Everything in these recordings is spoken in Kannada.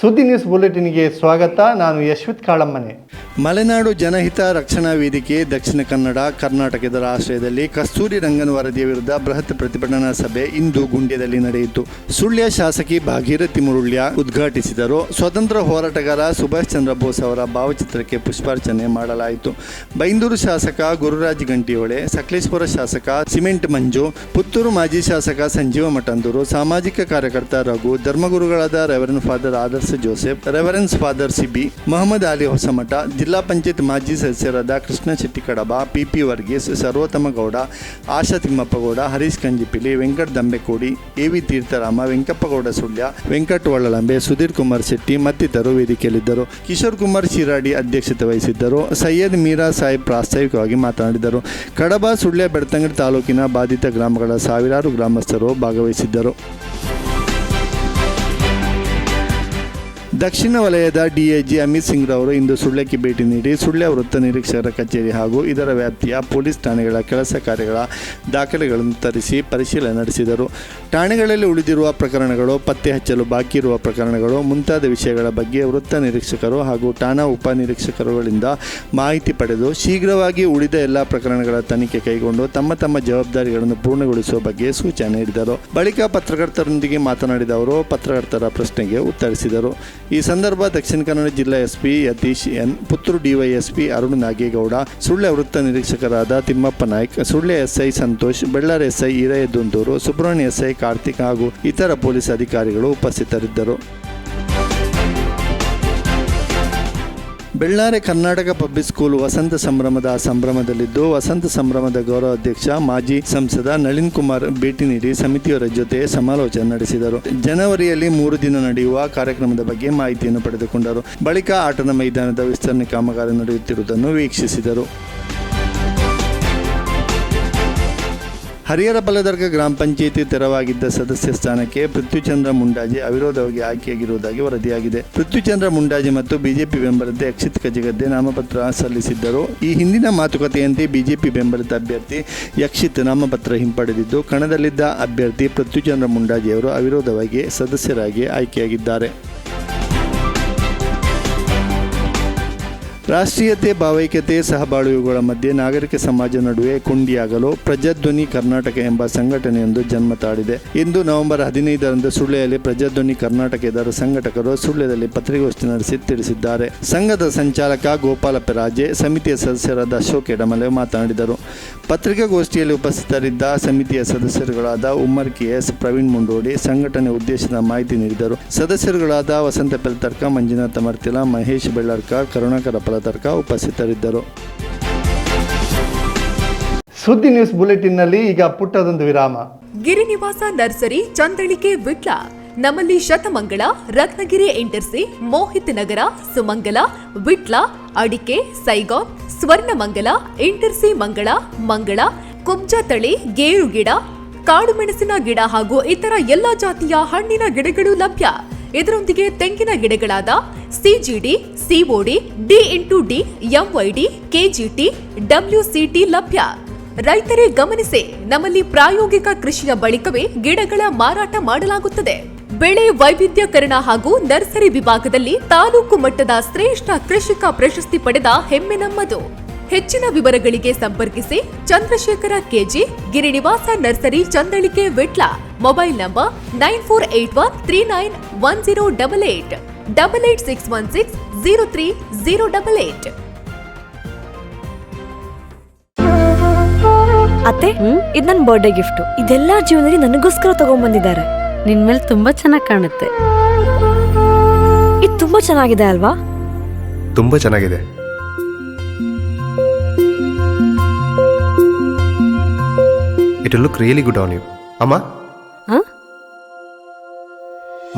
ಸುದ್ದಿ ನ್ಯೂಸ್ ಬುಲೆಟಿನ್ಗೆ ಸ್ವಾಗತ. ನಾನು ಯಶ್ವಿತ್ ಕಾಳಮ್ಮನೆ. ಮಲೆನಾಡು ಜನಹಿತ ರಕ್ಷಣಾ ವೇದಿಕೆ ದಕ್ಷಿಣ ಕನ್ನಡ, ಕರ್ನಾಟಕದ ಆಶ್ರಯದಲ್ಲಿ ಕಸ್ತೂರಿ ರಂಗನ್ ವರದಿಯ ವಿರುದ್ಧ ಬೃಹತ್ ಪ್ರತಿಭಟನಾ ಸಭೆ ಇಂದು ಗುಂಡ್ಯದಲ್ಲಿ ನಡೆಯಿತು. ಸುಳ್ಯ ಶಾಸಕಿ ಭಾಗೀರಥಿ ಮುರುಳ್ಯ ಉದ್ಘಾಟಿಸಿದರು. ಸ್ವತಂತ್ರ ಹೋರಾಟಗಾರ ಸುಭಾಷ್ ಚಂದ್ರ ಬೋಸ್ ಅವರ ಭಾವಚಿತ್ರಕ್ಕೆ ಪುಷ್ಪಾರ್ಚನೆ ಮಾಡಲಾಯಿತು. ಬೈಂದೂರು ಶಾಸಕ ಗುರುರಾಜ್ ಗಂಟಿಯೋಳೆ ಸಕಲೇಶ್ವರ ಶಾಸಕ ಸಿಮೆಂಟ್ ಮಂಜು, ಪುತ್ತೂರು ಮಾಜಿ ಶಾಸಕ ಸಂಜೀವ ಮಠಂದೂರು, ಸಾಮಾಜಿಕ ಕಾರ್ಯಕರ್ತ Raghu, ಧರ್ಮಗುರುಗಳಾದ reverend father Adarsh Joseph, reverends father Sibi, Mohammed Ali Hosamata ಜಿಲ್ಲಾ ಪಂಚಾಯತ್ ಮಾಜಿ ಸದಸ್ಯರಾದ Krishna Shetty Kadaba P P Varghese Sarvottama Gowda Asha Thimmappagowda, Harish Kanjipili, Venkata Dambekodi, A V Theertharama, Venkappagowda Sullia, Venkat Ollalambe Sudhir Kumar Shetty ಮತ್ತಿತರರು ವೇದಿಕೆಯಲ್ಲಿದ್ದರು. ಕಿಶೋರ್ ಕುಮಾರ್ ಶಿರಾಡಿ ಅಧ್ಯಕ್ಷತೆ ವಹಿಸಿದ್ದರು. ಸೈಯದ್ ಮೀರಾ ಸಾಹೇಬ್ ಪ್ರಾಸ್ತಾವಿಕವಾಗಿ ಮಾತನಾಡಿದರು. ಕಡಬ, ಸುಳ್ಯ, ಬೆಳ್ತಂಗಡಿ ತಾಲೂಕಿನ ಬಾಧಿತ ಗ್ರಾಮಗಳ ಸಾವಿರಾರು ಗ್ರಾಮಸ್ಥರು ಭಾಗವಹಿಸಿದ್ದರು. ದಕ್ಷಿಣ ವಲಯದ ಡಿಐಜಿ ಅಮಿತ್ ಸಿಂಗ್ ರವರು ಇಂದು ಸುಳ್ಯಕ್ಕೆ ಭೇಟಿ ನೀಡಿ ಸುಳ್ಯ ವೃತ್ತ ನಿರೀಕ್ಷಕರ ಕಚೇರಿ ಹಾಗೂ ಇದರ ವ್ಯಾಪ್ತಿಯ ಪೊಲೀಸ್ ಠಾಣೆಗಳ ಕೆಲಸ ಕಾರ್ಯಗಳ ದಾಖಲೆಗಳನ್ನು ತರಿಸಿ ಪರಿಶೀಲನೆ ನಡೆಸಿದರು. ಠಾಣೆಗಳಲ್ಲಿ ಉಳಿದಿರುವ ಪ್ರಕರಣಗಳು, ಪತ್ತೆ ಹಚ್ಚಲು ಬಾಕಿ ಇರುವ ಪ್ರಕರಣಗಳು, ಮುಂತಾದ ವಿಷಯಗಳ ಬಗ್ಗೆ ವೃತ್ತ ನಿರೀಕ್ಷಕರು ಹಾಗೂ ಠಾಣಾ ಉಪ ನಿರೀಕ್ಷಕರುಗಳಿಂದ ಮಾಹಿತಿ ಪಡೆದು ಶೀಘ್ರವಾಗಿ ಉಳಿದ ಎಲ್ಲ ಪ್ರಕರಣಗಳ ತನಿಖೆ ಕೈಗೊಂಡು ತಮ್ಮ ತಮ್ಮ ಜವಾಬ್ದಾರಿಗಳನ್ನು ಪೂರ್ಣಗೊಳಿಸುವ ಬಗ್ಗೆ ಸೂಚನೆ ನೀಡಿದರು. ಬಳಿಕ ಪತ್ರಕರ್ತರೊಂದಿಗೆ ಮಾತನಾಡಿದ ಅವರು, ಪತ್ರಕರ್ತರ ಪ್ರಶ್ನೆಗೆ ಉತ್ತರಿಸಿದರು. ಈ ಸಂದರ್ಭ ದಕ್ಷಿಣ ಕನ್ನಡ ಜಿಲ್ಲಾ SP Yathish N, Puttur DYSP Arun Nagegowda, Sullia ವೃತ್ತ ನಿರೀಕ್ಷಕರಾದ Thimmappa Naik, Sullia SI Santosh, Bellare SI Eraiah Dundur, Subrahmanya SI Karthik ಹಾಗೂ ಇತರ ಪೊಲೀಸ್ ಅಧಿಕಾರಿಗಳು ಉಪಸ್ಥಿತರಿದ್ದರು. ಬೆಳ್ಳಾರೆ ಕರ್ನಾಟಕ ಪಬ್ಲಿಕ್ ಸ್ಕೂಲ್ ವಸಂತ ಸಂಭ್ರಮದ ಸಂಭ್ರಮದಲ್ಲಿದ್ದು, ವಸಂತ ಸಂಭ್ರಮದ ಗೌರವ ಅಧ್ಯಕ್ಷ, ಮಾಜಿ ಸಂಸದ ನಳಿನ್ ಕುಮಾರ್ ಭೇಟಿ ನೀಡಿ ಸಮಿತಿಯವರ ಜೊತೆ ಸಮಾಲೋಚನೆ ನಡೆಸಿದರು. ಜನವರಿಯಲ್ಲಿ ಮೂರು ದಿನ ನಡೆಯುವ ಕಾರ್ಯಕ್ರಮದ ಬಗ್ಗೆ ಮಾಹಿತಿಯನ್ನು ಪಡೆದುಕೊಂಡರು. ಬಳಿಕ ಆಟದ ಮೈದಾನದ ವಿಸ್ತರಣೆ ಕಾಮಗಾರಿ ನಡೆಯುತ್ತಿರುವುದನ್ನು ವೀಕ್ಷಿಸಿದರು. ಹರಿಹರ ಬಲದರ್ಗ ಗ್ರಾಮ ಪಂಚಾಯಿತಿ ತೆರವಾಗಿದ್ದ ಸದಸ್ಯ ಸ್ಥಾನಕ್ಕೆ ಪೃಥ್ವಿಚಂದ್ರ ಮುಂಡಾಜಿ ಅವಿರೋಧವಾಗಿ ಆಯ್ಕೆಯಾಗಿರುವುದಾಗಿ ವರದಿಯಾಗಿದೆ. ಪೃಥ್ವಿಚಂದ್ರ ಮುಂಡಾಜಿ ಮತ್ತು ಬಿಜೆಪಿ ಬೆಂಬಲಿತ ಅಕ್ಷಿತ್ ಕಜಗದ್ದೆ ನಾಮಪತ್ರ ಸಲ್ಲಿಸಿದ್ದರು. ಈ ಹಿಂದಿನ ಮಾತುಕತೆಯಂತೆ ಬಿಜೆಪಿ ಬೆಂಬಲಿತ ಅಭ್ಯರ್ಥಿ ಯಕ್ಷಿತ್ ನಾಮಪತ್ರ ಹಿಂಪಡೆದಿದ್ದು, ಕಣದಲ್ಲಿದ್ದ ಅಭ್ಯರ್ಥಿ ಪೃಥ್ವಿಚಂದ್ರ ಮುಂಡಾಜಿಯವರು ಅವಿರೋಧವಾಗಿ ಸದಸ್ಯರಾಗಿ ಆಯ್ಕೆಯಾಗಿದ್ದಾರೆ. ರಾಷ್ಟ್ರೀಯತೆ, ಭಾವೈಕ್ಯತೆ, ಸಹಬಾಳ್ವೆಗಳ ಮಧ್ಯೆ ನಾಗರಿಕ ಸಮಾಜ ನಡುವೆ ಕುಂಡಿಯಾಗಲು ಪ್ರಜಾಧ್ವನಿ ಕರ್ನಾಟಕ ಎಂಬ ಸಂಘಟನೆಯೊಂದು ಜನ್ಮ ತಾಳಿದೆ. ಇಂದು ನವೆಂಬರ್ ಹದಿನೈದರಂದು ಸುಳ್ಳೆಯಲ್ಲಿ ಪ್ರಜಾಧ್ವನಿ ಕರ್ನಾಟಕ ಇದರ ಸಂಘಟಕರು ಸುಳ್ಳ್ಯದಲ್ಲಿ ಪತ್ರಿಕಾಗೋಷ್ಠಿ ನಡೆಸಿ ತಿಳಿಸಿದ್ದಾರೆ. ಸಂಘದ ಸಂಚಾಲಕ ಗೋಪಾಲ ಪೆರಾಜೆ ಸಮಿತಿಯ ಸದಸ್ಯರಾದ ಅಶೋಕ್ ಎಡಮಲೆ ಮಾತನಾಡಿದರು. ಪತ್ರಿಕಾಗೋಷ್ಠಿಯಲ್ಲಿ ಉಪಸ್ಥಿತರಿದ್ದ ಸಮಿತಿಯ ಸದಸ್ಯರುಗಳಾದ ಉಮ್ಮರ್ ಕೆ ಎಸ್. ಪ್ರವೀಣ್ ಮುಂಡೋಡಿ ಸಂಘಟನೆ ಉದ್ದೇಶದ ಮಾಹಿತಿ ನೀಡಿದರು. ಸದಸ್ಯರುಗಳಾದ ವಸಂತ ಪೆಲ್ತರ್ಕ ಮಂಜುನಾಥ ಮರ್ತಿಲ, ಮಹೇಶ್ ಬೆಳ್ಳರ್ಕ ಕರುಣಾಕರ ಪಲತರ್ಕ ಉಪಸ್ಥಿತರಿದ್ದರು. ಸುದ್ದಿ ನ್ಯೂಸ್ ಬುಲೆಟಿನ್ನಲ್ಲಿ ಈಗ ಪುಟ್ಟದೊಂದು ವಿರಾಮ. ಗಿರಿನಿವಾಸ ನರ್ಸರಿ ಚಂದಳಿಕೆ ವಿಟ್ಲ. ನಮ್ಮಲ್ಲಿ ಶತಮಂಗಳ ರತ್ನಗಿರಿ ಎಂಟರ್ಸಿ ಮೋಹಿತ್ ನಗರ ಸುಮಂಗಲ ವಿಟ್ಲ ಅಡಿಕೆ ಸೈಗಾನ್ ಸ್ವರ್ಣಮಂಗಲ ಎಂಟರ್ಸಿ ಮಂಗಳ ಮಂಗಳ ಕುಬ್ಜ ತಳಿ ಗೇರು ಗಿಡ ಕಾಡು ಮೆಣಸಿನ ಗಿಡ ಹಾಗೂ ಇತರ ಎಲ್ಲಾ ಜಾತಿಯ ಹಣ್ಣಿನ ಗಿಡಗಳು ಲಭ್ಯ. ಇದರೊಂದಿಗೆ ತೆಂಗಿನ ಗಿಡಗಳಾದ CGD COD D into D MYD KGT WCT ಲಭ್ಯ. ರೈತರೇ ಗಮನಿಸಿ, ನಮ್ಮಲ್ಲಿ ಪ್ರಾಯೋಗಿಕ ಕೃಷಿಯ ಬಳಿಕವೇ ಗಿಡಗಳ ಮಾರಾಟ ಮಾಡಲಾಗುತ್ತದೆ. ಬೆಳೆ ವೈವಿಧ್ಯಕರಣ ಹಾಗೂ ನರ್ಸರಿ ವಿಭಾಗದಲ್ಲಿ ತಾಲೂಕು ಮಟ್ಟದ ಶ್ರೇಷ್ಠ ಕೃಷಿಕ ಪ್ರಶಸ್ತಿ ಪಡೆದ ಹೆಮ್ಮೆ ನಮ್ಮದು. ಹೆಚ್ಚಿನ ವಿವರಗಳಿಗೆ ಸಂಪರ್ಕಿಸಿ Chandrashekhara KG Girinivasa nursery, Chandalike, Vitla. Mobile number nine four eight one three nine one zero double eight double eight six one six zero three zero double eight ಅತ್ತೆ ಇದು ನನ್ನ ಬರ್ಡೇ ಗಿಫ್ಟ್ ಇದೆಲ್ಲ ಜೀವನದಲ್ಲಿ ನನಗೋಸ್ಕರ ತಗೊಂಡ್ಬಂದಿದ್ದಾರೆ ನಿನ್ ಮೇಲೆ ತುಂಬಾ ಚೆನ್ನಾಗಿ ಕಾಣುತ್ತೆ. ಇದು ತುಂಬಾ ಚೆನ್ನಾಗಿದೆ ಅಲ್ವಾ? ತುಂಬಾ ಚೆನ್ನಾಗಿದೆ. It look really good on you ಅಮ್ಮ?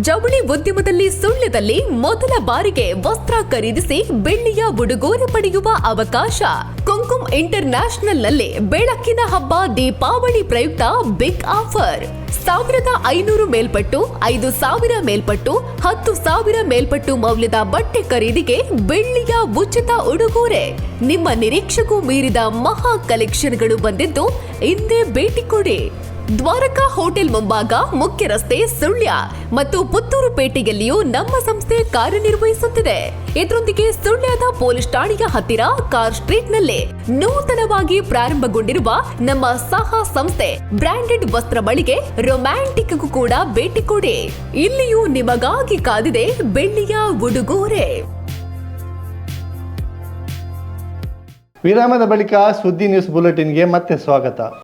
ಜವಳಿ ಉದ್ಯಮದಲ್ಲಿ ಸುಳ್ಯದಲ್ಲಿ ಮೊದಲ ಬಾರಿಗೆ ವಸ್ತ್ರ ಖರೀದಿಸಿ ಬೆಳ್ಳಿಯ ಉಡುಗೊರೆ ಪಡೆಯುವ ಅವಕಾಶ. ಕುಂಕುಮ್ ಇಂಟರ್ನಲ್ಲಿ ಬೆಳಕಿನ ಹಬ್ಬ ದೀಪಾವಳಿ ಪ್ರಯುಕ್ತ ಬಿಗ್ ಆಫರ್. ಸಾವಿರದ ಐನೂರು ಮೇಲ್ಪಟ್ಟು, ಐದು ಸಾವಿರ ಮೇಲ್ಪಟ್ಟು, ಹತ್ತು ಸಾವಿರ ಮೇಲ್ಪಟ್ಟು ಮೌಲ್ಯದ ಬಟ್ಟೆ ಖರೀದಿಗೆ ಬೆಳ್ಳಿಯ ಉಚಿತ ಉಡುಗೊರೆ. ನಿಮ್ಮ ನಿರೀಕ್ಷೆಗೂ ಮೀರಿದ ಮಹಾ ಕಲೆಕ್ಷನ್ಗಳು ಬಂದಿದ್ದು ಹಿಂದೆ ಭೇಟಿ ಕೊಡಿ. ದ್ವಾರಕಾ ಹೋಟೆಲ್ ಮುಂಭಾಗ ಮುಖ್ಯ ರಸ್ತೆ ಸುಳ್ಯ ಮತ್ತು ಪುತ್ತೂರು ಪೇಟೆಯಲ್ಲಿಯೂ ನಮ್ಮ ಸಂಸ್ಥೆ ಕಾರ್ಯನಿರ್ವಹಿಸುತ್ತಿದೆ. ಇದರೊಂದಿಗೆ ಸುಳ್ಯದ ಪೊಲೀಸ್ ಠಾಣೆಯ ಹತ್ತಿರ ಕಾರ್ ಸ್ಟ್ರೀಟ್ನಲ್ಲಿ ನೂತನವಾಗಿ ಪ್ರಾರಂಭಗೊಂಡಿರುವ ನಮ್ಮ ಸಹ ಸಂಸ್ಥೆ ಬ್ರಾಂಡೆಡ್ ವಸ್ತ್ರ ಬಳಿಗೆ ರೊಮ್ಯಾಂಟಿಕ್ ಕೂಡ ಭೇಟಿ ಕೊಡಿ. ಇಲ್ಲಿಯೂ ನಿಮಗಾಗಿ ಕಾದಿದೆ ಬೆಳ್ಳಿಯ ಉಡುಗೊರೆ. ವಿರಾಮದ ಬಳಿಕ ಸುದ್ದಿ ನ್ಯೂಸ್ ಬುಲೆಟಿನ್ಗೆ ಮತ್ತೆ ಸ್ವಾಗತ.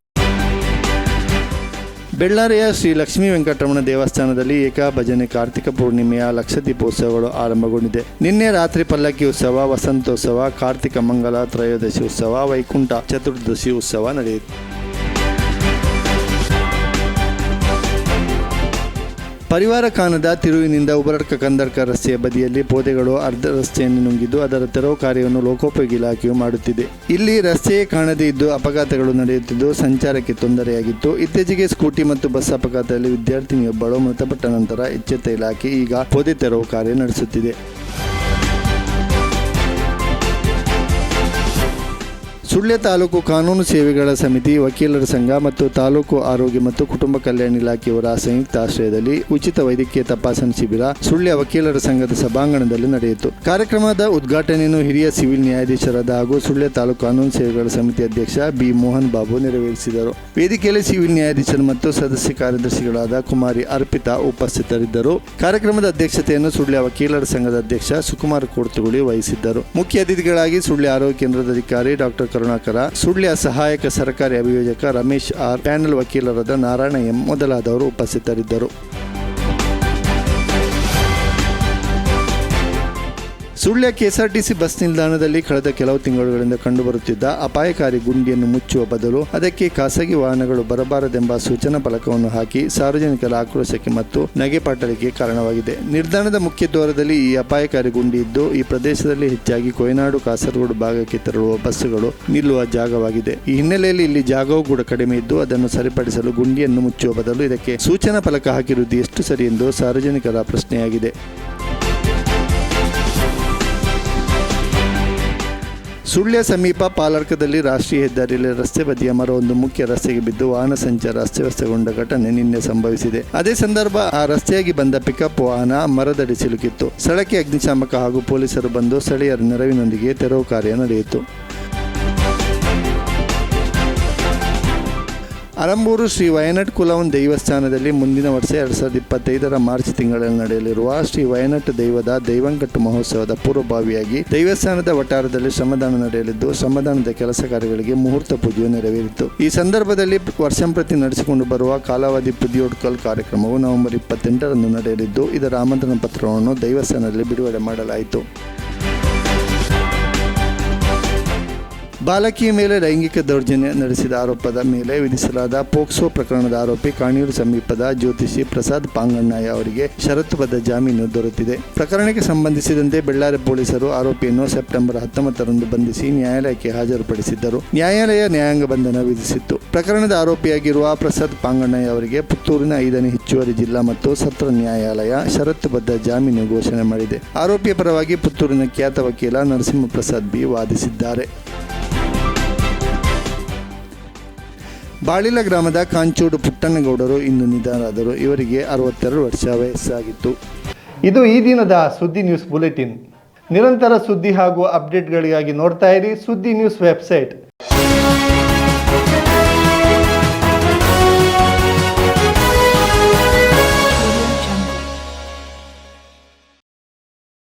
ಬೆಳ್ಳಾರಿಯ ಶ್ರೀ ಲಕ್ಷ್ಮೀ ವೆಂಕಟರಮಣ ದೇವಸ್ಥಾನದಲ್ಲಿ ಏಕಾಭಜನೆ ಕಾರ್ತಿಕ ಪೂರ್ಣಿಮೆಯ ಲಕ್ಷ ದೀಪೋತ್ಸವಗಳು ಆರಂಭಗೊಂಡಿದೆ. ನಿನ್ನೆ ರಾತ್ರಿ ಪಲ್ಲಕ್ಕಿ ಉತ್ಸವ, ವಸಂತೋತ್ಸವ, ಕಾರ್ತಿಕ ಮಂಗಲ ತ್ರಯೋದಶಿ ಉತ್ಸವ, ವೈಕುಂಠ ಚತುರ್ದಶಿ ಉತ್ಸವ ನಡೆಯಿತು. ಪರಿವಾರ ಕಾನದ ತಿರುವಿನಿಂದ ಉಬರಡ್ಕ ಕಂದರ್ಕ ರಸ್ತೆಯ ಬದಿಯಲ್ಲಿ ಪೋದೆಗಳು ಅರ್ಧ ರಸ್ತೆಯನ್ನು ನುಂಗಿದ್ದು ಅದರ ತೆರವು ಕಾರ್ಯವನ್ನು ಲೋಕೋಪಯೋಗಿ ಇಲಾಖೆಯು ಮಾಡುತ್ತಿದೆ. ಇಲ್ಲಿ ರಸ್ತೆಯೇ ಕಾಣದೇ ಇದ್ದು ಅಪಘಾತಗಳು ನಡೆಯುತ್ತಿದ್ದು ಸಂಚಾರಕ್ಕೆ ತೊಂದರೆಯಾಗಿತ್ತು. ಇತ್ತೀಚೆಗೆ ಸ್ಕೂಟಿ ಮತ್ತು ಬಸ್ ಅಪಘಾತದಲ್ಲಿ ವಿದ್ಯಾರ್ಥಿನಿಯೊಬ್ಬಳು ಮೃತಪಟ್ಟ ನಂತರ ಎಚ್ಚೆತ್ತ ಇಲಾಖೆ ಈಗ ಪೋದೆ ತೆರವು ಕಾರ್ಯ ನಡೆಸುತ್ತಿದೆ. ಸುಳ್ಯ ತಾಲೂಕು ಕಾನೂನು ಸೇವೆಗಳ ಸಮಿತಿ, ವಕೀಲರ ಸಂಘ ಮತ್ತು ತಾಲೂಕು ಆರೋಗ್ಯ ಮತ್ತು ಕುಟುಂಬ ಕಲ್ಯಾಣ ಇಲಾಖೆಯವರ ಸಂಯುಕ್ತ ಆಶ್ರಯದಲ್ಲಿ ಉಚಿತ ವೈದ್ಯಕೀಯ ತಪಾಸಣೆ ಶಿಬಿರ ಸುಳ್ಯ ವಕೀಲರ ಸಂಘದ ಸಭಾಂಗಣದಲ್ಲಿ ನಡೆಯಿತು. ಕಾರ್ಯಕ್ರಮದ ಉದ್ಘಾಟನೆಯನ್ನು ಹಿರಿಯ ಸಿವಿಲ್ ನ್ಯಾಯಾಧೀಶರಾದ ಹಾಗೂ ಸುಳ್ಯ ತಾಲೂಕು ಕಾನೂನು ಸೇವೆಗಳ ಸಮಿತಿ ಅಧ್ಯಕ್ಷ ಬಿ. ಮೋಹನ್ ಬಾಬು ನೆರವೇರಿಸಿದರು. ವೇದಿಕೆಯಲ್ಲಿ ಸಿವಿಲ್ ನ್ಯಾಯಾಧೀಶರು ಮತ್ತು ಸದಸ್ಯ ಕಾರ್ಯದರ್ಶಿಗಳಾದ ಕುಮಾರಿ ಅರ್ಪಿತಾ ಉಪಸ್ಥಿತರಿದ್ದರು. ಕಾರ್ಯಕ್ರಮದ ಅಧ್ಯಕ್ಷತೆಯನ್ನು ಸುಳ್ಯ ವಕೀಲರ ಸಂಘದ ಅಧ್ಯಕ್ಷ ಸುಕುಮಾರ್ ಕೋರ್ತುಗುಳಿ ವಹಿಸಿದ್ದರು. ಮುಖ್ಯ ಅತಿಥಿಗಳಾಗಿ ಸುಳ್ಯ ಆರೋಗ್ಯ ಕೇಂದ್ರದ ಅಧಿಕಾರಿ ಡಾಕ್ಟರ್ ಕರುಣಾಕರ ಸುಳ್ಯ ಸಹಾಯಕ ಸರ್ಕಾರಿ ಅಭಿಯೋಜಕ ರಮೇಶ್ ಆರ್ ಪ್ಯಾನೆಲ್ ವಕೀಲರಾದ ನಾರಾಯಣ ಎಂ ಮೊದಲಾದವರು ಉಪಸ್ಥಿತರಿದ್ದರು. ಸುಳ್ಯ ಕೆಎಸ್ಆರ್ಟಿಸಿ ಬಸ್ ನಿಲ್ದಾಣದಲ್ಲಿ ಕಳೆದ ಕೆಲವು ತಿಂಗಳುಗಳಿಂದ ಕಂಡುಬರುತ್ತಿದ್ದ ಅಪಾಯಕಾರಿ ಗುಂಡಿಯನ್ನು ಮುಚ್ಚುವ ಬದಲು ಅದಕ್ಕೆ ಖಾಸಗಿ ವಾಹನಗಳು ಬರಬಾರದೆಂಬ ಸೂಚನಾ ಫಲಕವನ್ನು ಹಾಕಿ ಸಾರ್ವಜನಿಕರ ಆಕ್ರೋಶಕ್ಕೆ ಮತ್ತು ನಗೆಪಾಟಲಿಗೆ ಕಾರಣವಾಗಿದೆ. ನಿಲ್ದಾಣದ ಮುಖ್ಯ ದ್ವಾರದಲ್ಲಿ ಈ ಅಪಾಯಕಾರಿ ಗುಂಡಿ ಇದ್ದು, ಈ ಪ್ರದೇಶದಲ್ಲಿ ಹೆಚ್ಚಾಗಿ ಕೊಯನಾಡು, ಕಾಸರಗೋಡು ಭಾಗಕ್ಕೆ ತೆರಳುವ ಬಸ್ಸುಗಳು ನಿಲ್ಲುವ ಜಾಗವಾಗಿದೆ. ಈ ಹಿನ್ನೆಲೆಯಲ್ಲಿ ಇಲ್ಲಿ ಜಾಗವೂ ಕೂಡ ಕಡಿಮೆ ಇದ್ದು, ಅದನ್ನು ಸರಿಪಡಿಸಲು ಗುಂಡಿಯನ್ನು ಮುಚ್ಚುವ ಬದಲು ಇದಕ್ಕೆ ಸೂಚನಾ ಫಲಕ ಹಾಕಿರುವುದು ಎಷ್ಟು ಸರಿ ಎಂದು ಸಾರ್ವಜನಿಕರ ಪ್ರಶ್ನೆಯಾಗಿದೆ. ಸುಳ್ಯ ಸಮೀಪ ಪಾಲರ್ಕದಲ್ಲಿ ರಾಷ್ಟ್ರೀಯ ಹೆದ್ದಾರಿಯಲ್ಲಿ ರಸ್ತೆ ಬದಿಯ ಮರವೊಂದು ಮುಖ್ಯ ರಸ್ತೆಗೆ ಬಿದ್ದು ವಾಹನ ಸಂಚಾರ ಅಸ್ತವ್ಯಸ್ತಗೊಂಡ ಘಟನೆ ನಿನ್ನೆ ಸಂಭವಿಸಿದೆ. ಅದೇ ಸಂದರ್ಭ ಆ ರಸ್ತೆಯಾಗಿ ಬಂದ ಪಿಕಪ್ ವಾಹನ ಮರದಡಿ ಸಿಲುಕಿತ್ತು. ಸ್ಥಳಕ್ಕೆ ಅಗ್ನಿಶಾಮಕ ಹಾಗೂ ಪೊಲೀಸರು ಬಂದು ಸ್ಥಳೀಯರ ನೆರವಿನೊಂದಿಗೆ ತೆರವು ಕಾರ್ಯ ನಡೆಯಿತು. ಅರಂಬೂರು ಶ್ರೀ ವಯನಟ್ ಕುಲವನ್ ದೈವಸ್ಥಾನದಲ್ಲಿ ಮುಂದಿನ ವರ್ಷ ಎರಡು ಸಾವಿರದ ಇಪ್ಪತ್ತೈದರ ಮಾರ್ಚ್ ತಿಂಗಳಲ್ಲಿ ನಡೆಯಲಿರುವ ಶ್ರೀ ವಯನಟ್ ದೈವದ ದೈವಂಕಟ್ಟು ಮಹೋತ್ಸವದ ಪೂರ್ವಭಾವಿಯಾಗಿ ದೈವಸ್ಥಾನದ ವಠಾರದಲ್ಲಿ ಶ್ರಮದಾನ ನಡೆಯಲಿದ್ದು, ಶ್ರಮದಾನದ ಕೆಲಸ ಕಾರ್ಯಗಳಿಗೆ ಮುಹೂರ್ತ ಪೂಜೆಯು ನೆರವೇರಿತು. ಈ ಸಂದರ್ಭದಲ್ಲಿ ವರ್ಷಂಪ್ರತಿ ನಡೆಸಿಕೊಂಡು ಬರುವ ಕಾಲಾವಧಿ ಪುದಿಯೋಡ್ಕಲ್ ಕಾರ್ಯಕ್ರಮವು ನವೆಂಬರ್ ಇಪ್ಪತ್ತೆಂಟರಂದು ನಡೆಯಲಿದ್ದು, ಇದರ ಆಮಂತ್ರಣ ಪತ್ರವನ್ನು ದೈವಸ್ಥಾನದಲ್ಲಿ ಬಿಡುಗಡೆ ಮಾಡಲಾಯಿತು. ಬಾಲಕಿಯ ಮೇಲೆ ಲೈಂಗಿಕ ದೌರ್ಜನ್ಯ ನಡೆಸಿದ ಆರೋಪದ ಮೇಲೆ ವಿಧಿಸಲಾದ ಪೋಕ್ಸೋ ಪ್ರಕರಣದ ಆರೋಪಿ ಕಾಣಿಯೂರು ಸಮೀಪದ ಜ್ಯೋತಿಷಿ ಪ್ರಸಾದ್ ಪಾಂಗಣ್ಣಯ್ಯ ಅವರಿಗೆ ಷರತ್ತುಬದ್ಧ ಜಾಮೀನು ದೊರೆತಿದೆ. ಪ್ರಕರಣಕ್ಕೆ ಸಂಬಂಧಿಸಿದಂತೆ ಬೆಳ್ಳಾರಿ ಪೊಲೀಸರು ಆರೋಪಿಯನ್ನು ಸೆಪ್ಟೆಂಬರ್ ಹತ್ತೊಂಬತ್ತರಂದು ಬಂಧಿಸಿ ನ್ಯಾಯಾಲಯಕ್ಕೆ ಹಾಜರುಪಡಿಸಿದ್ದರು. ನ್ಯಾಯಾಲಯ ನ್ಯಾಯಾಂಗ ಬಂಧನ ವಿಧಿಸಿತ್ತು. ಪ್ರಕರಣದ ಆರೋಪಿಯಾಗಿರುವ ಪ್ರಸಾದ್ ಪಾಂಗಣ್ಣಯ್ಯ ಅವರಿಗೆ ಪುತ್ತೂರಿನ ಐದನೇ ಹೆಚ್ಚುವರಿ ಜಿಲ್ಲಾ ಮತ್ತು ಸತ್ರ ನ್ಯಾಯಾಲಯ ಷರತ್ತುಬದ್ಧ ಜಾಮೀನು ಘೋಷಣೆ ಮಾಡಿದೆ. ಆರೋಪಿಯ ಪರವಾಗಿ ಪುತ್ತೂರಿನ ಖ್ಯಾತ ವಕೀಲ ನರಸಿಂಹ ಪ್ರಸಾದ್ ಬಿ ವಾದಿಸಿದ್ದಾರೆ. ಬಾಳಿಲ ಗ್ರಾಮದ ಕಾಂಚೂಡು ಪುಟ್ಟಣ್ಣಗೌಡರು ಇಂದು ನಿಧನರಾದರು. ಇವರಿಗೆ ಅರವತ್ತೆರಡು ವರ್ಷ ವಯಸ್ಸಾಗಿತ್ತು. ಇದು ಈ ದಿನದ ಸುದ್ದಿ ನ್ಯೂಸ್ ಬುಲೆಟಿನ್. ನಿರಂತರ ಸುದ್ದಿ ಹಾಗೂ ಅಪ್ಡೇಟ್ಗಳಿಗಾಗಿ ನೋಡ್ತಾ ಇರಿ ಸುದ್ದಿ ನ್ಯೂಸ್ ವೆಬ್ಸೈಟ್.